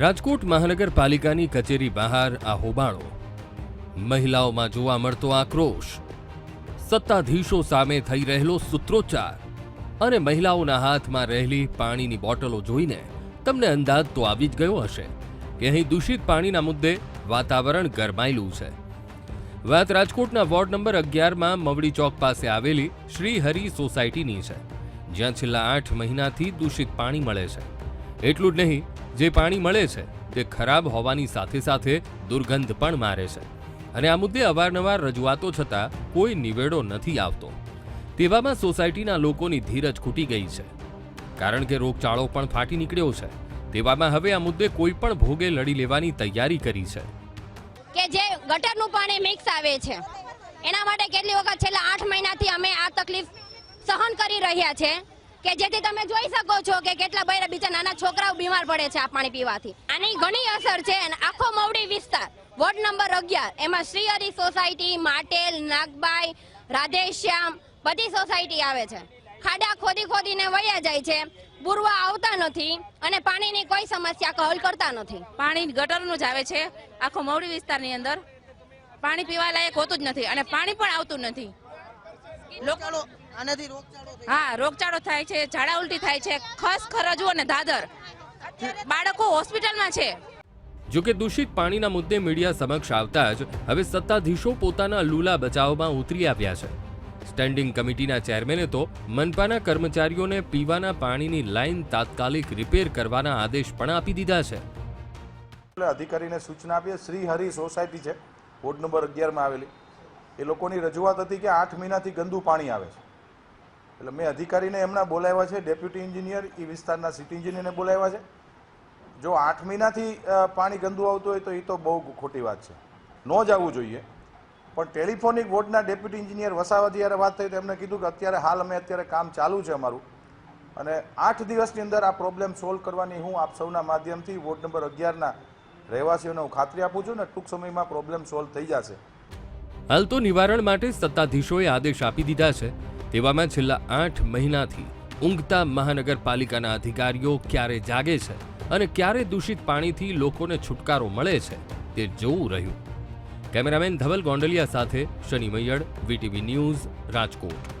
રાજકોટ મહાનગરપાલિકાની કચેરી બહાર આ હોબાળો. મહિલાઓમાં જોવા મળતો આક્રોશ. સત્તાધીશો સામે થઈ રહેલો સૂત્રોચ્ચાર અને મહિલાઓના હાથમાં રહેલી પાણીની બોટલો જોઈને તમને અંદાજ તો આવી જ ગયો હશે કે અહીં દૂષિત પાણીના મુદ્દે વાતાવરણ ગરમાયેલું છે. વાત રાજકોટના વોર્ડ નંબર અગિયારમાં મવડી ચોક પાસે આવેલી શ્રી હરિ સોસાયટીની છે, જ્યાં છેલ્લા આઠ મહિનાથી દૂષિત પાણી મળે છે. એટલું જ નહીં જે પાણી મળે છે, તે ખરાબ હોવાની સાથે સાથે દુર્ગંધ પણ મારે છે. અને આ મુદ્દે અવારનવાર રજૂઆતો છતાં કોઈ નિવેડો નથી આવતો. તેવામાં સોસાયટીના લોકોની ધીરજ ખૂટી ગઈ છે. કારણ કે રોગચાળો પણ ફાટી નીકળ્યો છે. તેવામાં હવે આ મુદ્દે કોઈ પણ ભોગે લડી લેવાની તૈયારી કરી છે. કે જે ગટરનું પાણી મિક્સ આવે છે. એના માટે કેટલી વખત છેલ્લા આઠ મહિનાથી અમે આ તકલીફ સહન કરી રહ્યા છે. કે જેથી તમે જોઈ શકો છો કે કેટલા બૈરા બીજા નાના છોકરાઓ બીમાર પડે છે આ પાણી પીવાથી. આની ઘણી અસર છે અને આખો મવડી વિસ્તાર. વોર્ડ નંબર અગિયાર. એમાં શ્રીહરી સોસાયટી, માટેલ, નાગબાઈ, રાધેશ્યામ બધી સોસાયટી આવે છે. ખાડા ખોદી ખોદીને વયા જાય છે. પૂરવા આવતા નથી અને પાણીની કોઈ સમસ્યા હલ કરતા નથી. પાણી ગટરનું જ આવે છે આખો મવડી વિસ્તારની અંદર. પાણી પીવા લાયક હોતું જ નથી અને પાણી પણ આવતું નથી. રોગચાળો આનાથી રોગચાળો થઈ હા રોગચાળો થાય છે ઝાડા ઉલટી થાય છે ખસ ખરજવું અને દાદર બાળકો હોસ્પિટલમાં છે. જો કે દૂષિત પાણીના મુદ્દે મીડિયા સમક્ષ આવતા જ હવે સત્તાધીશો પોતાના લૂલા બચાવમાં ઉતરી આવ્યા છે. સ્ટેન્ડિંગ કમિટીના ચેરમેને તો મનપાના કર્મચારીઓને પીવાના પાણીની લાઇન તાત્કાલિક રિપેર કરવાના આદેશ પણ આપી દીધા છે. એટલે અધિકારીને સૂચના આપીએ શ્રી હરિ સોસાયટી છે વોર્ડ નંબર અગિયારમાં આવેલી. એ લોકોની રજૂઆત હતી કે આઠ મહિનાથી ગંદુ પાણી આવે છે. એટલે મેં અધિકારીને એમના બોલાવ્યા છે, ડેપ્યુટી એન્જિનિયર એ વિસ્તારના સિટી એન્જિનિયરને બોલાવ્યા છે. જો આઠ મહિનાથી પાણી ગંદુ આવતું હોય તો એ તો બહુ ખોટી વાત છે. ન જ આવવું જોઈએ. પણ ટેલિફોનિક વોર્ડના ડેપ્યુટી એન્જિનિયર વસાવા જ્યારે વાત થઈ તો એમને કીધું કે અત્યારે હાલ અમે અત્યારે કામ ચાલુ છે અમારું. અને આઠ દિવસની અંદર આ પ્રોબ્લેમ સોલ્વ કરવાની હું આપ સૌના માધ્યમથી વોર્ડ નંબર અગિયારના રહેવાસીઓને હું ખાતરી આપું છું ને ટૂંક સમયમાં પ્રોબ્લેમ સોલ્વ થઈ જશે. હાલ તો નિવારણ માટે સત્તાધીશોએ આદેશ આપી દીધા છે. તેવામાં છેલ્લા આઠ મહિનાથી ઊંઘતા મહાનગરપાલિકાના અધિકારીઓ ક્યારે જાગે છે અને ક્યારે દૂષિત પાણીથી લોકોને છુટકારો મળે છે તે જોવું રહ્યું. કેમેરામેન ધવલ ગોંડલિયા સાથે શનિ મૈયડ વીટીવી ન્યૂઝ, રાજકોટ.